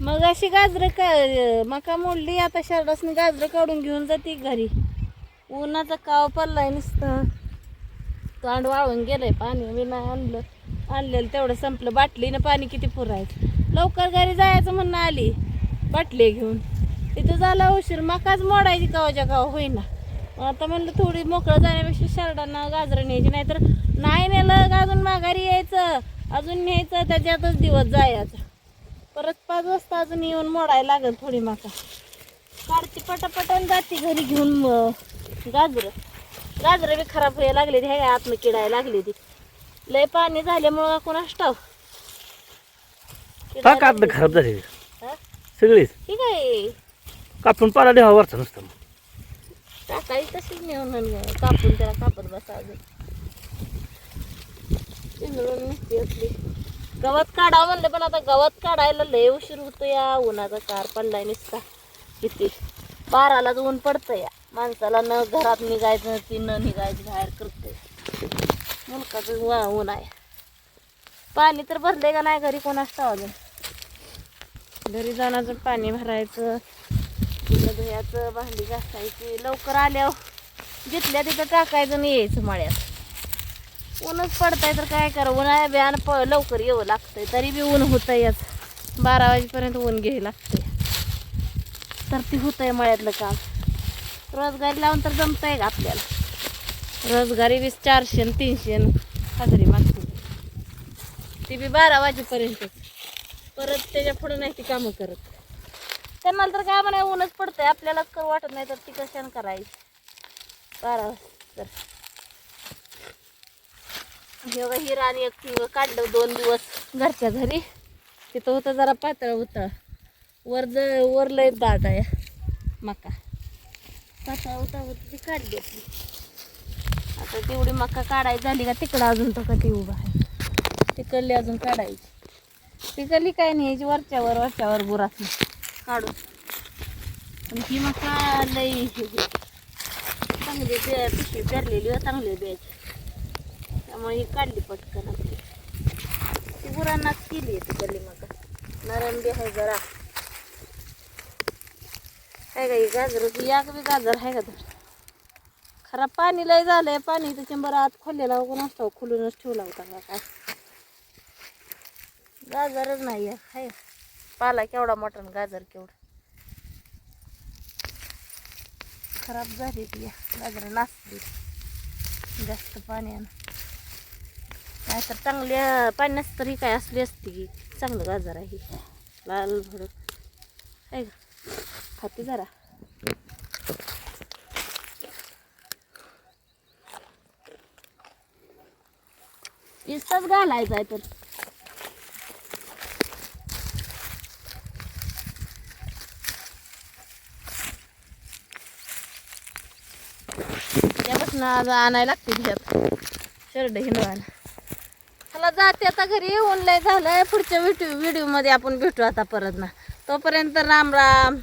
मग अशी गाजरं का मका मोडली आता शरडासनी गाजरं काढून घेऊन जाते घरी. उन्हाचा काव पडलाय नुसतं. तांड वाळून गेलंय पाणी मी नाही आणलं. आणलेलं तेवढं संपलं. बाटलीनं पाणी किती पुरायचं? लवकर घरी जायचं म्हणणं आली. बाटली घेऊन. तिथं झाला उशीर. मकाच मोडायची गावाच्या गाव होईना. आता म्हणलं थोडी मोकळं जाण्यापेक्षा शरडांना गाजरं न्यायची. नाहीतर नाही नेलं अजून माघारी यायचं. अजून न्यायचं त्याच्यातच दिवस जायचं. परत पाच वाजता अजून येऊन मोडायला लागेल थोडी माका. काढते पटापटान जाते घरी घेऊन गाजर. गाजरं बी खराब व्हायला लागले हे आतनं किडायला लागले ती. लय पाणी झाल्यामुळं कोणाच टाव टाक आतलं खराब झाले? सगळीच? ठीक आहे कापून पाला देवा वरचा नुसतं. टाकायची तशीच नेऊन आणि कापून त्याला कापत बसा अजून निघते असली गवत काढा म्हणलं पण आता गवत काढायला लय उशीर होतो या. उन्हाचा कार पडलाय नुसता. किती? बारालाच ऊन पडतं या. माणसाला न घरात निघायचं ती न निघायचं बाहेर करते मुलकाचं वा ऊन आहे. पाणी तर भरले का नाही घरी कोणाच अजून? घरी जाण्याचं पाणी भरायचं धुयाचं भांडी घासायची. लवकर आल्यावर जिथल्या तिथं टाकायचं आणि यायचं मळ्यात. ऊनच पडतंय तर काय करा उन्हाळ्या बियाण प लवकर येऊ लागतंय तरी बी ऊन होतं याच. बारा वाजेपर्यंत ऊन घ्यायला लागते तर ती होतंय मळ्यातलं काम. रोजगारी लावून तर जमतंय का आपल्याला? रोजगारी वीस चारशे तीनशे हजरी मागते ती बी बारा वाजेपर्यंत. परत त्याच्या पुढे नाही ती कामं करत. त्यांना तर काय म्हणा ऊनच पडतंय. आपल्यालाच करू वाटत नाही तर ती कशाने करायची? बारा वाजता तर हे बघा हिरा आणि एक काढलं दोन दिवस घरच्या घरी. तिथं होतं जरा पातळ होतं. वर ज वर लय बाद आहे. मका. पातळ होता होती ती काढली आपली आता तेवढी मका काढायची झाली का तिकडं अजून तो कधी उभा आहे. तिकडली अजून काढायची. तिकडली काय नाही याची वरच्यावर वरच्यावर बुरात काढून. पण ही मका लई चांगली बे पिशवी पेरलेली व चांगली द्यायची त्यामुळे ही काढली पटकन आपली. ती गुरांनाच केली आहे तिकडली मका नरम बी आहे जरा. आहे का ही गाजर याक बी गाजर आहे का तर. खरा पाणी लय झालंय पाणी त्याच्या बरं आत खोललेला कोण असतो खुलूनच ठेवला होता का काय. गाजरच नाही आहे हाय. पाला केवढा मोठा गाजर केवढं. खराब झाली ती गाजर नाचली जास्त पाण्यानं काय तर चांगल्या पाण्यास तरी काय असली असती की चांगलं गाजर आहे. ही. लाल भडक. आहे का खाती जरा. इस्तच घालायचा आहे तर. त्यापासून आज आणायला लागते ह्यात शर्ट हिंडवायला जाते आता घरी येऊन लय झालंय. पुढच्या व्हिडिओ व्हिडिओमध्ये आपण भेटू आता परत ना. तोपर्यंत राम राम.